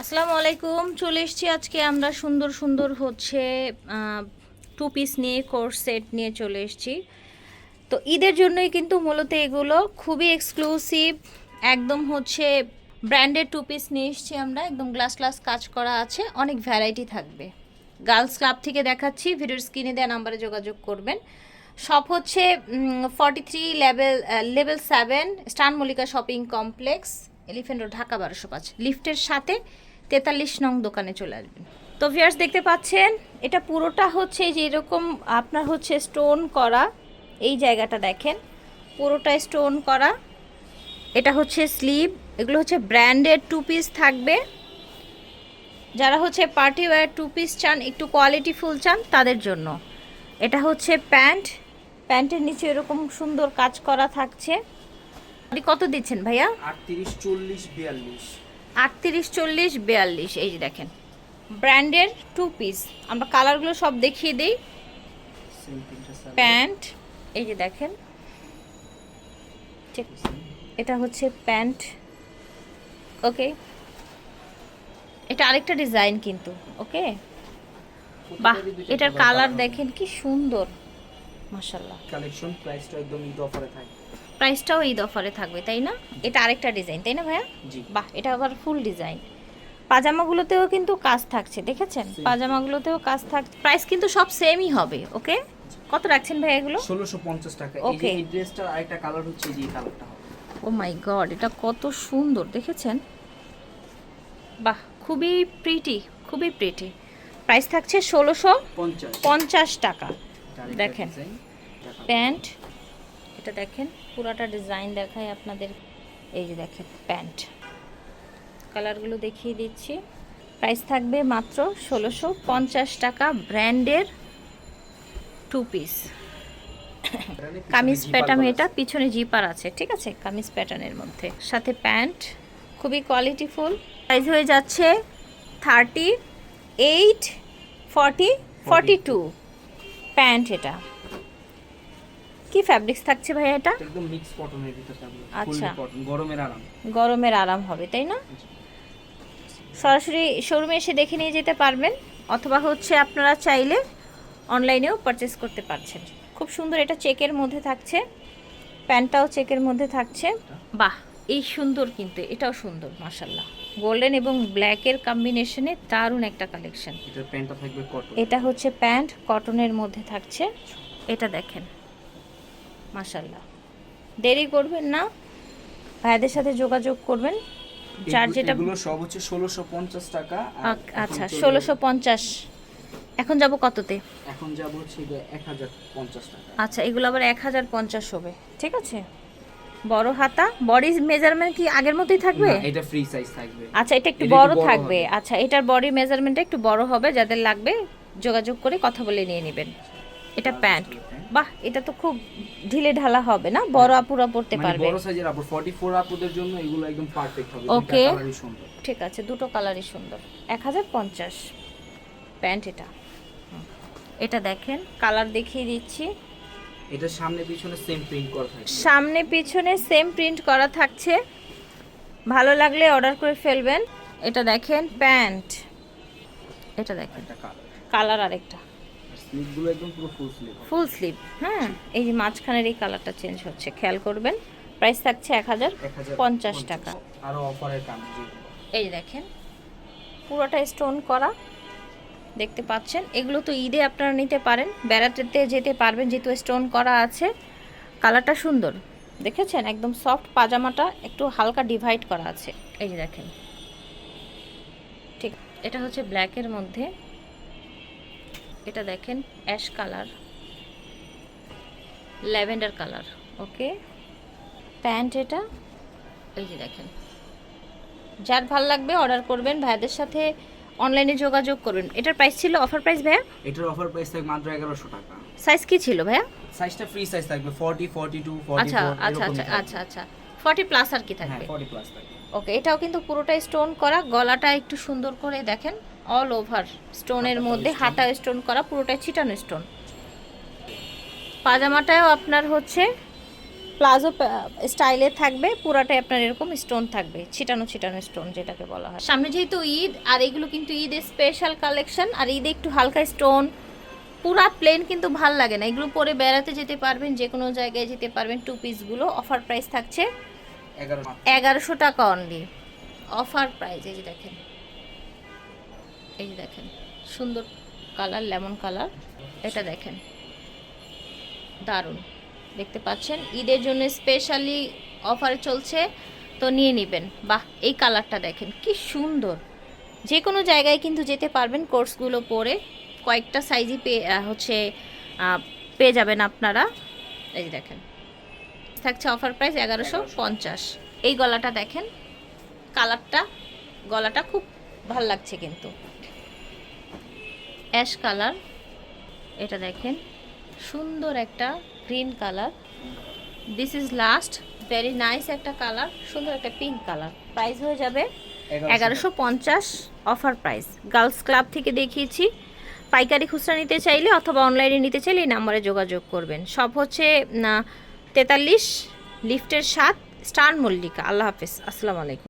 আসসালামু আলাইকুম। চলে এসেছি আজকে আমরা সুন্দর সুন্দর হচ্ছে টু পিস নিয়ে কোর্স সেট নিয়ে চলে এসেছি। তো ঈদের জন্যই কিন্তু মূলত এগুলো খুবই এক্সক্লুসিভ একদম হচ্ছে ব্র্যান্ডেড টু পিস নিয়ে এসেছি আমরা। একদম গ্লাস গ্লাস কাজ করা আছে, অনেক ভ্যারাইটি থাকবে। গার্লস ক্লাব থেকে দেখাচ্ছি, ভিডিওর স্ক্রিনে দেওয়া নাম্বারে যোগাযোগ করবেন। সব হচ্ছে forty three level level seven স্টান Mallika shopping complex elephant road Dhaka বারোশো পাঁচ। লিফটের সাথে তেতাল্লিশ নং দোকানে চলে আসবেন। তো ভিয়ার্স দেখতে পাচ্ছেন, এটা পুরোটা হচ্ছে যে এরকম আপনার হচ্ছে স্টোন করা, এই জায়গাটা দেখেন, পুরোটা স্টোন করা। এটা হচ্ছে স্লিভ এগুলো হচ্ছে ব্র্যান্ডেড টু পিস থাকবে। যারা হচ্ছে পার্টি ওয়্যার টু পিস চান, একটু কোয়ালিটি ফুল চান, তাদের জন্য। এটা হচ্ছে প্যান্ট, প্যান্টের নিচে এরকম সুন্দর কাজ করা থাকছে। আপনি কত দিচ্ছেন ভাইয়া? আটত্রিশ, চল্লিশ, বিয়াল্লিশ। আটত্রিশ চল্লিশ বিয়াল্লিশ এই যে দেখেন। ব্র্যান্ডের টু পিস আমরা কালারগুলো সব দেখিয়ে দিই। প্যান্ট এই যে দেখেন। এটা হচ্ছে প্যান্ট ওকে এটা আরেকটা ডিজাইন কিন্তু ওকে বাহ এটার কালার দেখেন কি সুন্দর। মাশাল্লাহ কালেকশন প্রাইসটা একদম ঈদ অফারে থাকে প্রাইসটাও এই অফারে থাকবে তাই না? এটা আরেকটা ডিজাইন তাই না ভাইয়া? বাহ এটা আবার ফুল ডিজাইন। পাজামাগুলোতেও কিন্তু কাজ থাকছে দেখেছেন? পাজামাগুলোতেও কাজ থাকছে প্রাইস কিন্তু সব সেমই হবে ওকে কত রাখছেন ভাই এগুলো? ষোলোশো পঞ্চাশ টাকা। এই যে এই ড্রেসটার আরেকটা কালার হচ্ছে এই যে কালারটা ও মাই গড এটা কত সুন্দর দেখেছেন? বাহ খুবই প্রিটি খুবই প্রিটি প্রাইস থাকছে ষোলোশো পঞ্চাশ টাকা। দেখেন। প্যান্ট এটা দেখেন, পুরাটা ডিজাইন দেখায় আপনাদের। এই যে দেখেন, প্যান্ট। কালারগুলো দেখিয়ে দিচ্ছি। প্রাইস থাকবে মাত্র ষোলোশো পঞ্চাশ টাকা ব্র্যান্ডের টু পিস কামিজ প্যাটার্ন এটা, পিছনে জিপার আছে, ঠিক আছে? কামিজ প্যাটার্নের মধ্যে। সাথে প্যান্ট, খুবই কোয়ালিটিফুল প্রাইস হয়ে যাচ্ছে thirty eight forty forty two pant এটা। কি ফ্যাব্রিক্স থাকছে ভাই এটা? একদম মিক্স কটনের ভিতর থাকবে আচ্ছা। কটন গরমের আরাম। গরমের আরাম হবে তাই না? সরাসরি শোরুমে এসে দেখে নিয়ে যেতে পারবেন অথবা হচ্ছে আপনারা চাইলে অনলাইনেও পারচেস করতে পারছেন। খুব সুন্দর এটা চেকের মধ্যে থাকছে প্যান্টটাও চেকের মধ্যে থাকছে। বাহ এই সুন্দর কিন্তু এটাও সুন্দর মাসাল্লাহ গোল্ডেন এবং ব্ল্যাকের কম্বিনেশনে দারুণ একটা কালেকশন এটা হচ্ছে প্যান্ট কটনের মধ্যে থাকছে। এটা দেখেন মাসাল্লাহ দেরি করবেন না ভাইদের সাথে যোগাযোগ করবেন। যার যেটা এগুলো সব হচ্ছে ষোলোশো পঞ্চাশ টাকা আচ্ছা চলবে- ষোলোশো পঞ্চাশ। এখন যাব কততে? এখন যাব হচ্ছে এক হাজার পঞ্চাশ টাকা। আচ্ছা এগুলো আবার এক হাজার পঞ্চাশ হবে ঠিক আছে? বড় হাতা বডি মেজারমেন্ট কি আগের মতোই থাকবে? না, এটা ফ্রি সাইজ থাকবে। আচ্ছা এটা একটু বড় থাকবে। আচ্ছা এটার বডি মেজারমেন্টটা একটু বড় হবে যাদের লাগবে যোগাযোগ করে কথা বলে নিয়ে নেবেন। এটা প্যান্ট। বাহ এটা তো খুব ঢিলে ঢালা হবে না? বড় আপুরা পড়তে মানে পারবে। বড় সাইজের আপু 44 আপুদের জন্য এগুলো একদম পারফেক্ট হবে। সুন্দর। ঠিক আছে দুটো কালারই সুন্দর। এক হাজার পঞ্চাশ। প্যান্ট এটা। এটা দেখেন কালার দেখিয়ে দিচ্ছি। এটা সামনে পিছনে সেম প্রিন্ট করা থাকে সামনে পিছনে সেম প্রিন্ট করা থাকছে। ভালো লাগলে অর্ডার করে ফেলবেন। এটা দেখেন প্যান্ট। এটা দেখেন। কালার আরেকটা। স্লিভগুলো একদম পুরো ফুল স্লিভ ফুল স্লিভ হ্যাঁ এই যে মাঝখানের এই কালারটা চেঞ্জ হচ্ছে খেয়াল করবেন। প্রাইস থাকছে এক হাজার পঞ্চাশ টাকা। আরও অফারের কাম এই দেখেন পুরোটা স্টোন করা দেখতে পাচ্ছেন। এগুলো তো ঈদে আপনারা নিতে পারেন বেড়াতে যেতে পারবেন যেহেতু স্টোন করা আছে। কালারটা সুন্দর দেখেছেন? একদম সফট পাজামাটা একটু হালকা ডিভাইড করা আছে। এই যে দেখেন। ঠিক এটা হচ্ছে ব্ল্যাকের মধ্যে। এটা দেখেন ash colour lavender colour okay? Pant এটা? এই যে দেখেন। যার ভালো লাগবে অর্ডার করবেন ভাইয়াদের সাথে অনলাইনে যোগাযোগ করবেন এটার প্রাইস ছিল অফার প্রাইস ভাইয়া? এটার অফার প্রাইস থাকবে মাত্র 1100 টাকা। সাইজ কি ছিল ভাইয়া? সাইজটা ফ্রি সাইজ থাকবে 40 42 44 আচ্ছা আচ্ছা আচ্ছা আচ্ছা আচ্ছা। ফর্টি প্লাস আর কি হ্যাঁ থাকবে। 40 প্লাস থাকবে। ওকে এটাও কিন্তু পুরোটাই স্টোন করা গলাটা একটু সুন্দর করে দেখেন অল ওভার স্টোনের মধ্যে। হাতা স্টোন করা পুরোটাই ছিটানো স্টোন পাজামাটাও আপনার হচ্ছে প্লাজো স্টাইলে থাকবে পুরাটাই আপনার এরকম স্টোন থাকবে ছিটানো ছিটানো স্টোন যেটাকে বলা হয়। সামনে যেহেতু ঈদ আর এগুলো কিন্তু ঈদের স্পেশাল কালেকশন আর ঈদে একটু হালকা স্টোন পুরা প্লেন কিন্তু ভালো লাগে না। এগুলো পরে বেড়াতে যেতে পারবেন যে কোনো জায়গায় যেতে পারবেন টু পিসগুলো অফার প্রাইস থাকছে। এগারোশো টাকা অনলি অফার প্রাইস এই যে দেখেন। এই যে দেখেন, সুন্দর কালার লেমন কালার এটা দেখেন। দারুণ। দেখতে পাচ্ছেন? ঈদের জন্য স্পেশালি অফার চলছে, তো নিয়ে নেবেন। বাহ, এই কালারটা দেখেন, কি সুন্দর। যে কোনো জায়গায় কিন্তু যেতে পারবেন কোর্সগুলো পরে কয়েকটা সাইজই পেয়ে হচ্ছে পেয়ে যাবেন আপনারা। এই দেখেন। থাকছে অফার প্রাইস এগারোশো পঞ্চাশ। এই গলাটা দেখেন কালারটা গলাটা খুব ভালো লাগছে কিন্তু। অ্যাশ কালার এটা দেখেন সুন্দর একটা green colour this is last very nice একটা কালার সুন্দর একটা পিঙ্ক কালার প্রাইস হয়ে যাবে এগারোশো পঞ্চাশ। অফার প্রাইস গার্লস ক্লাব থেকে দেখিয়েছি। পাইকারি খুচরা নিতে চাইলে অথবা অনলাইনে নিতে চাইলে এই নাম্বারে যোগাযোগ করবেন। সব হচ্ছে তেতাল্লিশ লিফটের সাত স্টার মল্লিকা। আল্লাহ হাফিজ। আসসালামু আলাইকুম।